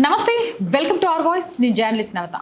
నమస్తే welcome to our voice. నేను journalist నవత.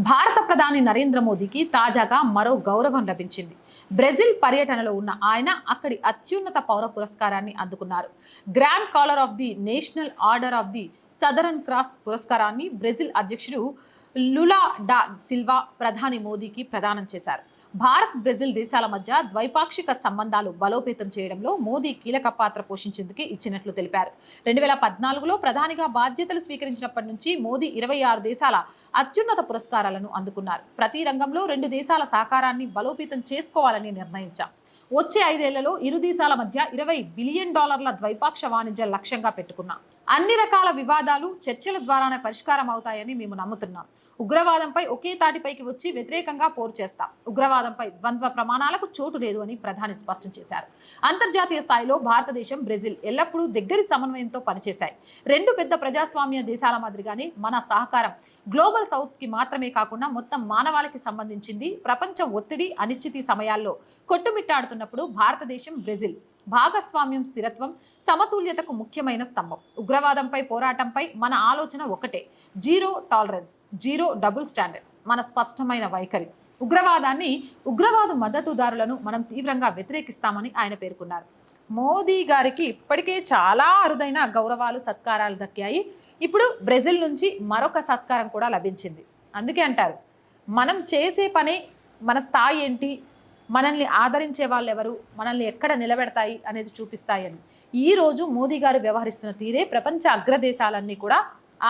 భారత ప్రధాని నరేంద్ర మోదీకి తాజాగా మరో గౌరవం లభించింది. బ్రెజిల్ పర్యటనలో ఉన్న ఆయన అక్కడి అత్యున్నత పౌర పురస్కారాన్ని అందుకున్నారు. Grand collar of the national order of the southern cross పురస్కారాన్ని బ్రెజిల్ అధ్యక్షుడు లులా డా సిల్వా ప్రధాని మోదీకి ప్రదానం చేశారు. భారత్ బ్రెజిల్ దేశాల మధ్య ద్వైపాక్షిక సంబంధాలు బలోపేతం చేయడంలో మోదీ కీలక పాత్ర పోషించేందుకు ఇచ్చినట్లు తెలిపారు. రెండు వేల పద్నాలుగులో ప్రధానిగా బాధ్యతలు స్వీకరించినప్పటి నుంచి మోదీ ఇరవై ఆరు దేశాల అత్యున్నత పురస్కారాలను అందుకున్నారు. ప్రతి రంగంలో రెండు దేశాల సహకారాన్ని బలోపేతం చేసుకోవాలని నిర్ణయించాం. వచ్చే ఐదేళ్ళలో ఇరు దేశాల మధ్య ఇరవై బిలియన్ డాలర్ల ద్వైపాక్ష వాణిజ్య లక్ష్యంగా పెట్టుకున్నాం. అన్ని రకాల వివాదాలు చర్చల ద్వారానే పరిష్కారం అవుతాయని మేము నమ్ముతున్నాం. ఉగ్రవాదంపై ఒకే తాటిపైకి వచ్చి వ్యతిరేకంగా పోరు చేస్తాం. ఉగ్రవాదంపై ద్వంద్వ ప్రమాణాలకు చోటు లేదు అని ప్రధాని స్పష్టం చేశారు. అంతర్జాతీయ స్థాయిలో భారతదేశం బ్రెజిల్ ఎల్లప్పుడూ దగ్గరి సమన్వయంతో పనిచేశాయి. రెండు పెద్ద ప్రజాస్వామ్య దేశాల మాదిరిగానే మన సహకారం గ్లోబల్ సౌత్కి మాత్రమే కాకుండా మొత్తం మానవాళికి సంబంధించింది ప్రపంచం ఒత్తిడి అనిశ్చితి సమయాల్లో కొట్టుమిట్టాడుతున్నప్పుడు భారతదేశం బ్రెజిల్ భాగస్వామ్యం స్థిరత్వం సమతుల్యతకు ముఖ్యమైన స్తంభం. ఉగ్రవాదంపై పోరాటంపై మన ఆలోచన ఒకటే. Zero tolerance zero double standards మన స్పష్టమైన వైఖరి. ఉగ్రవాదాన్ని ఉగ్రవాద మద్దతుదారులను మనం తీవ్రంగా వ్యతిరేకిస్తామని ఆయన పేర్కొన్నారు. మోదీ గారికి ఇప్పటికే చాలా అరుదైన గౌరవాలు సత్కారాలు దక్కాయి. ఇప్పుడు బ్రెజిల్ నుంచి మరొక సత్కారం కూడా లభించింది. అందుకే అంటారు మనం చేసే పని మన స్థాయి ఏంటి? మనల్ని ఆదరించే వాళ్ళు ఎవరు మనల్ని ఎక్కడ నిలబెడతాయి అనేది చూపిస్తాయని. ఈరోజు మోదీ గారు వ్యవహరిస్తున్న తీరే ప్రపంచ అగ్రదేశాలన్నీ కూడా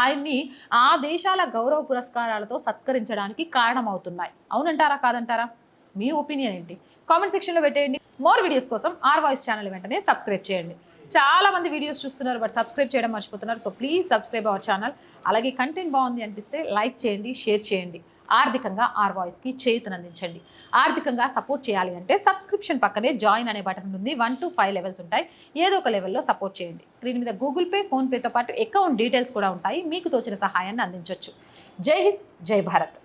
ఆయన్ని ఆ దేశాల గౌరవ పురస్కారాలతో సత్కరించడానికి కారణమవుతున్నాయి. అవునంటారా కాదంటారా? మీ ఒపీనియన్ ఏంటి? కామెంట్ సెక్షన్లో పెట్టేయండి. మోర్ వీడియోస్ కోసం ఆర్ వాయిస్ ఛానల్ వెంటనే సబ్స్క్రైబ్ చేయండి. చాలా మంది వీడియోస్ చూస్తున్నారు బట్ సబ్స్క్రైబ్ చేయడం మర్చిపోతున్నారు. So please subscribe our channel. అలాగే కంటెంట్ బాగుంది అనిపిస్తే లైక్ చేయండి షేర్ చేయండి. ఆర్థికంగా ఆర్ వాయిస్కి చేతునందించండి. ఆర్థికంగా సపోర్ట్ చేయాలి అంటే సబ్స్క్రిప్షన్ పక్కనే జాయిన్ అనే బటన్ ఉంది వన్ టు ఫైవ్ లెవెల్స్ ఉంటాయి. ఏదో ఒక లెవెల్లో సపోర్ట్ చేయండి. స్క్రీన్ మీద గూగుల్ పే ఫోన్పేతో పాటు అకౌంట్ డీటెయిల్స్ కూడా ఉంటాయి. మీకు తోచిన సహాయాన్ని అందించవచ్చు జై హింద్ జై భారత్.